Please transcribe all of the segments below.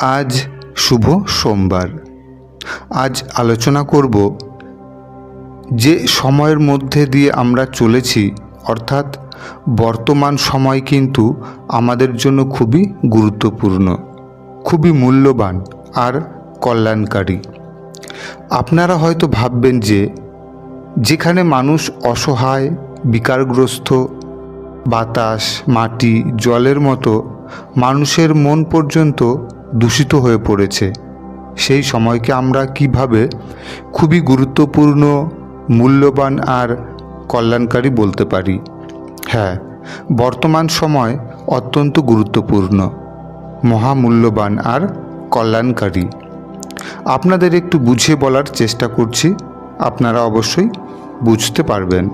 আজ শুভ সোমবার। আজ আলোচনা করব যে সময়ের মধ্যে দিয়ে আমরা চলেছি, অর্থাৎ বর্তমান সময় কিন্তু আমাদের জন্য খুবই গুরুত্বপূর্ণ, খুবই মূল্যবান আর কল্যাণকারী। আপনারা হয়তো ভাববেন যে যেখানে মানুষ অসহায়, বিকারগ্রস্ত, বাতাস, মাটি, জলের মতো মানুষের মন পর্যন্ত দূষিত হয়ে পড়েছে। সেই সময়কে আমরা কীভাবে খুবই গুরুত্বপূর্ণ, মূল্যবান আর কল্যাণকারী বলতে পারি? হ্যাঁ বর্তমান সময় অত্যন্ত গুরুত্বপূর্ণ, মহামূল্যবান আর কল্যাণকারী। আপনাদের একটু বুঝিয়ে বলার চেষ্টা করছি, আপনারা অবশ্যই বুঝতে পারবেন।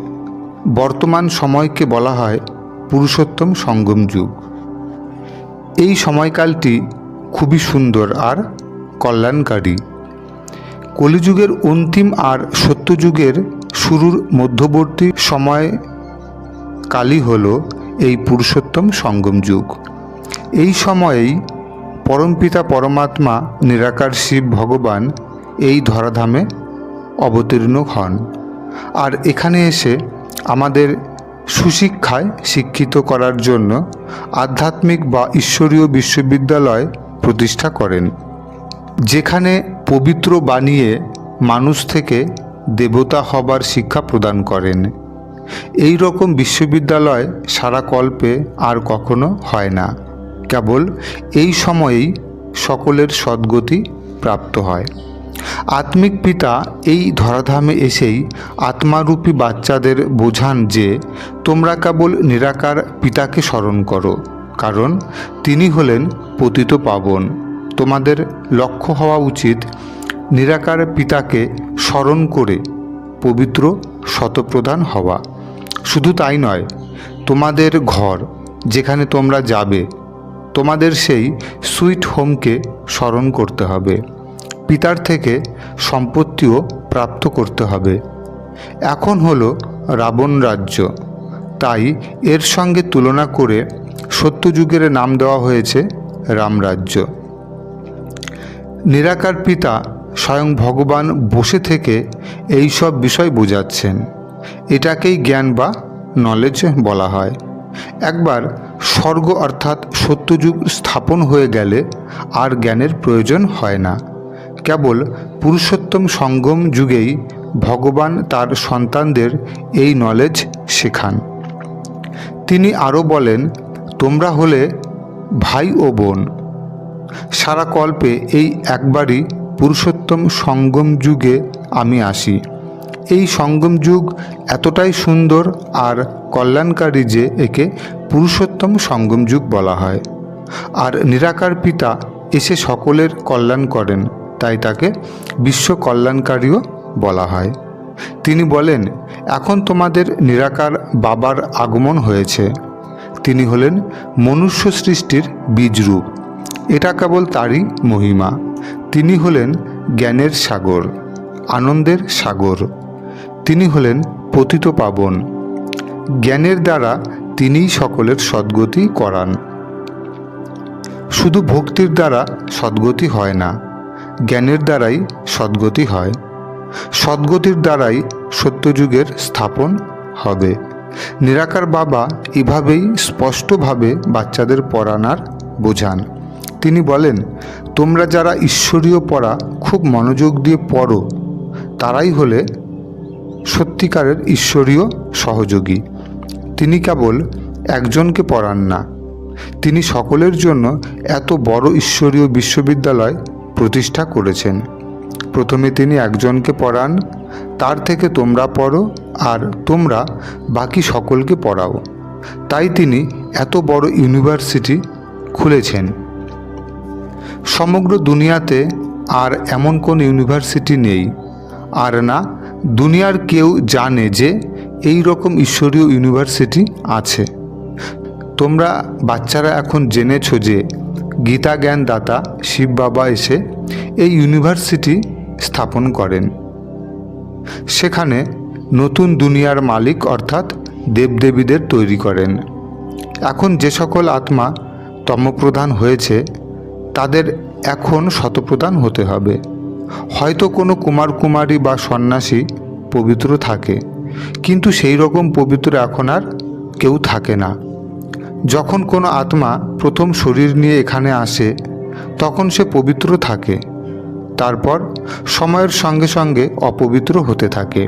বর্তমান সময়কে বলা হয় পুরুষোত্তম সঙ্গম যুগ। এই সময়কালটি খুবই সুন্দর আর কল্যাণকারী। কলিযুগের অন্তিম আর সত্যযুগের শুরুর মধ্যবর্তী সময় কালই হল এই পুরুষোত্তম সঙ্গম যুগ। এই সময়েই পরমপিতা পরমাত্মা নিরাকার শিব ভগবান এই ধরাধামে অবতীর্ণ হন আর এখানে এসে আমাদের সুশিক্ষায় শিক্ষিত করার জন্য আধ্যাত্মিক বা ঈশ্বরীয় বিশ্ববিদ্যালয় প্রতিষ্ঠা করেন, যেখানে পবিত্র বানিয়ে মানুষ থেকে দেবতা হবার শিক্ষা প্রদান করেন। এই রকম বিশ্ববিদ্যালয় সারা কল্পে আর কখনো হয় না। কেবল এই সময়েই সকলের সদ্গতি প্রাপ্ত হয়। আত্মিক পিতা এই ধরাধামে এসেই আত্মারূপী বাচ্চাদের বোঝান যে, তোমরা কেবল নিরাকার পিতাকে স্মরণ করো কারণ তিনি হলেন পতিত পাবন। তোমাদের লক্ষ্য হওয়া উচিত নিরাকার পিতাকে স্মরণ করে পবিত্র শতপ্রধান হওয়া। শুধু তাই নয়, তোমাদের ঘর যেখানে তোমরা যাবে, তোমাদের সেই সুইট হোমকে স্মরণ করতে হবে। পিতার থেকে সম্পত্তিও প্রাপ্ত করতে হবে। এখন হলো রাবণ রাজ্য। তাই এর সঙ্গে তুলনা করে সত্যযুগের নাম দেওয়া হয়েছে রামরাজ্য। নিরাকার পিতা স্বয়ং ভগবান বসে থেকে এই সব বিষয় বোঝাচ্ছেন। এটাকেই জ্ঞান বা নলেজ বলা হয়। একবার স্বর্গ অর্থাৎ সত্যযুগ স্থাপন হয়ে গেলে আর জ্ঞানের প্রয়োজন হয় না। কেবল পুরুষোত্তম সঙ্গম যুগেই ভগবান তার সন্তানদের এই নলেজ শেখান। তিনি আরও বলেন তোমরা হলে ভাই ও বোন। সারা কল্পে এই একবারই পুরুষোত্তম সঙ্গম যুগে আমি আসি। এই সঙ্গম যুগ এতটাই সুন্দর আর কল্যাণকারী যে একে পুরুষোত্তম সঙ্গম যুগ বলা হয়। আর নিরাকার পিতা এসে সকলের কল্যাণ করেন, তাই তাকে বিশ্ব কল্যাণকারীও বলা হয়। তিনি বলেন, এখন তোমাদের নিরাকার বাবার আগমন হয়েছে। তিনি হলেন মনুষ্য সৃষ্টির বীজরূপ। এটা কেবল তারই মহিমা। তিনি হলেন জ্ঞানের সাগর, আনন্দের সাগর। তিনি হলেন পতিত পাবন। জ্ঞানের দ্বারা তিনিই সকলের সদ্গতি করান। শুধু ভক্তির দ্বারা সদ্গতি হয় না, জ্ঞানের দ্বারাই সদ্গতি হয়। সদ্গতির দ্বারাই সত্যযুগের স্থাপন হবে। নিরাকার বাবা এভাবেই স্পষ্টভাবে বাচ্চাদের পড়ানার বোঝান। তিনি বলেন, তোমরা যারা ঈশ্বরীয় পড়া খুব মনোযোগ দিয়ে পড়ো, তারাই হলে সত্যিকারের ঈশ্বরীয় সহযোগী। তিনি কেবল একজনকে পড়ান না, তিনি সকলের জন্য এত বড় ঈশ্বরীয় বিশ্ববিদ্যালয় প্রতিষ্ঠা করেছেন। প্রথমে তিনি একজনকে পড়ান তার থেকে তোমরা পড়ো আর তোমরা বাকি সকলকে পড়াও। তাই তিনি এত বড় ইউনিভার্সিটি খুলেছেন। সমগ্র দুনিয়াতে আর এমন কোন ইউনিভার্সিটি নেই। আর না, দুনিয়ার কেউ জানে যে এই রকম ঈশ্বরীয় ইউনিভার্সিটি আছে। তোমরা বাচ্চারা এখন জেনেছো যে গীতা জ্ঞান দাতা শিব বাবা এসে এই ইউনিভার্সিটি স্থাপন করেন। সেখানে নতুন দুনিয়ার মালিক অর্থাৎ দেবদেবীদের তৈরি করেন। এখন যে সকল আত্মা তমপ্রধান হয়েছে, তাদের এখন শতপ্রধান হতে হবে। হয়তো কোনো কুমার কুমারী বা সন্ন্যাসী পবিত্র থাকে, কিন্তু সেই রকম পবিত্র এখন আর কেউ থাকে না। যখন কোনো আত্মা প্রথম শরীর নিয়ে এখানে আসে, তখন সে পবিত্র থাকে। তারপর সময়ের সঙ্গে সঙ্গে অপবিত্র হতে থাকে।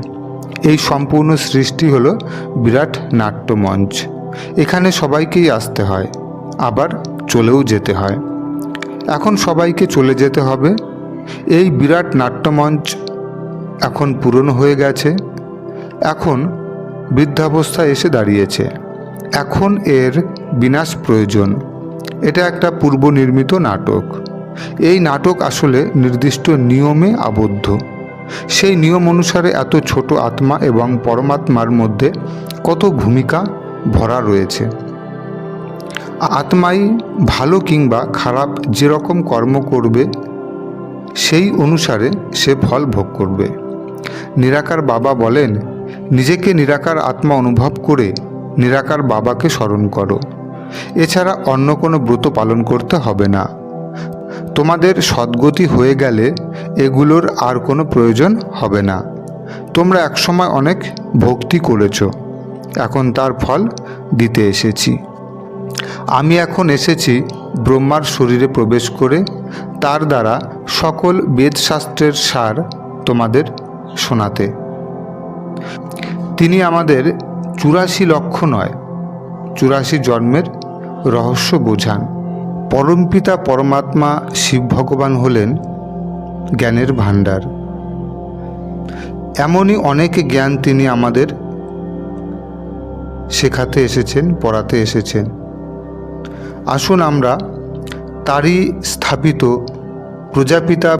এই সম্পূর্ণ সৃষ্টি হলো বিরাট নাট্যমঞ্চ। এখানে সবাইকেই আসতে হয়, আবার চলেও যেতে হয়। এখন সবাইকে চলে যেতে হবে। এই বিরাট নাট্যমঞ্চ এখন পুরনো হয়ে গেছে। এখন বৃদ্ধাবস্থায় এসে দাঁড়িয়েছে। এখন এর বিনাশ প্রয়োজন। এটা একটা পূর্বনির্মিত নাটক। এই নাটক আসলে নির্দিষ্ট নিয়মে আবদ্ধ। সেই নিয়ম অনুসারে এত ছোট আত্মা এবং পরমাত্মার মধ্যে কত ভূমিকা ভরা রয়েছে। আত্মাই ভালো কিংবা খারাপ যেরকম কর্ম করবে, সেই অনুসারে সে ফল ভোগ করবে। নিরাকার বাবা বলেন, নিজেকে নিরাকার আত্মা অনুভব করে নিরাকার বাবাকে স্মরণ করো। এছাড়া অন্য কোনো ব্রত পালন করতে হবে না। তোমাদের সদ্গতি হয়ে গেলে এগুলোর আর কোনো প্রয়োজন হবে না। তোমরা একসময় অনেক ভক্তি করেছ। এখন তার ফল দিতে এসেছি। আমি এখন এসেছি ব্রহ্মার শরীরে প্রবেশ করে তার দ্বারা সকল বেদশাস্ত্রের সার তোমাদের শোনাতে। তিনি আমাদের চুরাশি লক্ষ নয়, চুরাশি জন্মের রহস্য বোঝান। পরমপিতা পরমাত্মা শিব ভগবান হলেন জ্ঞানের ভাণ্ডার। এমনই অনেক জ্ঞান তিনি আমাদের শেখাতে এসেছেন, পড়াতে এসেছেন। আসুন আমরা তারই স্থাপিত প্রজাপিতা